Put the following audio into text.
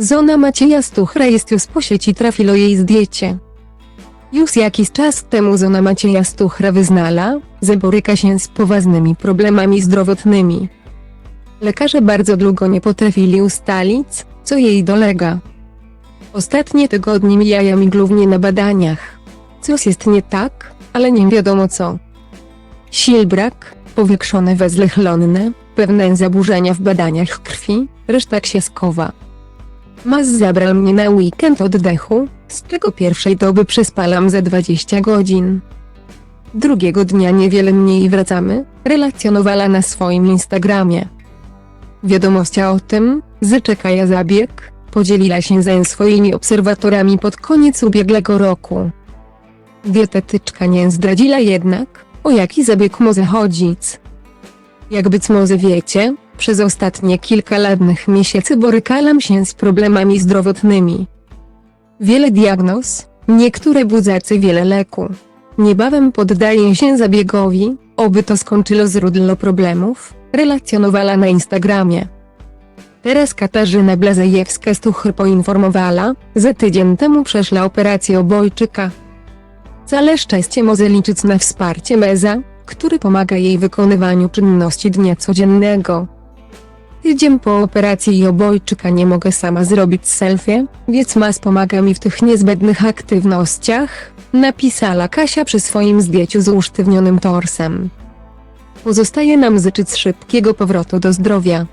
Zona Macieja Stuchra jest już po sieci trafiło jej zdjęcie. Już jakiś czas temu Zona Macieja Stuchra wyznala, że boryka się z poważnymi problemami zdrowotnymi. Lekarze bardzo długo nie potrafili ustalić, co jej dolega. Ostatnie tygodnie mijają mi głównie na badaniach. Coś jest nie tak, ale nie wiadomo co. Sil brak, powiększone węzle chlonne, pewne zaburzenia w badaniach krwi, reszta księskowa. Mas zabrał mnie na weekend oddechu, z czego pierwszej doby przespalam za 20 godzin. Drugiego dnia niewiele mniej wracamy, relacjonowała na swoim Instagramie. Wiadomość o tym, że czeka zabieg, podzieliła się ze swoimi obserwatorami pod koniec ubiegłego roku. Dietetyczka nie zdradziła jednak, o jaki zabieg może chodzić. Jak być może wiecie, przez ostatnie kilka ładnych miesięcy borykałam się z problemami zdrowotnymi. Wiele diagnoz, niektóre budzacy wiele leku. Niebawem poddaję się zabiegowi, oby to skończyło źródło problemów, relacjonowała na Instagramie. Teraz Katarzyna Blazejewska-Stuchr poinformowała, że tydzień temu przeszła operację obojczyka. Całe szczęście może liczyć na wsparcie meza, który pomaga jej wykonywaniu czynności dnia codziennego. Tydzień po operacji obojczyka nie mogę sama zrobić selfie, więc mas pomaga mi w tych niezbędnych aktywnościach, napisała Kasia przy swoim zdjęciu z usztywnionym torsem. Pozostaje nam życzyć szybkiego powrotu do zdrowia.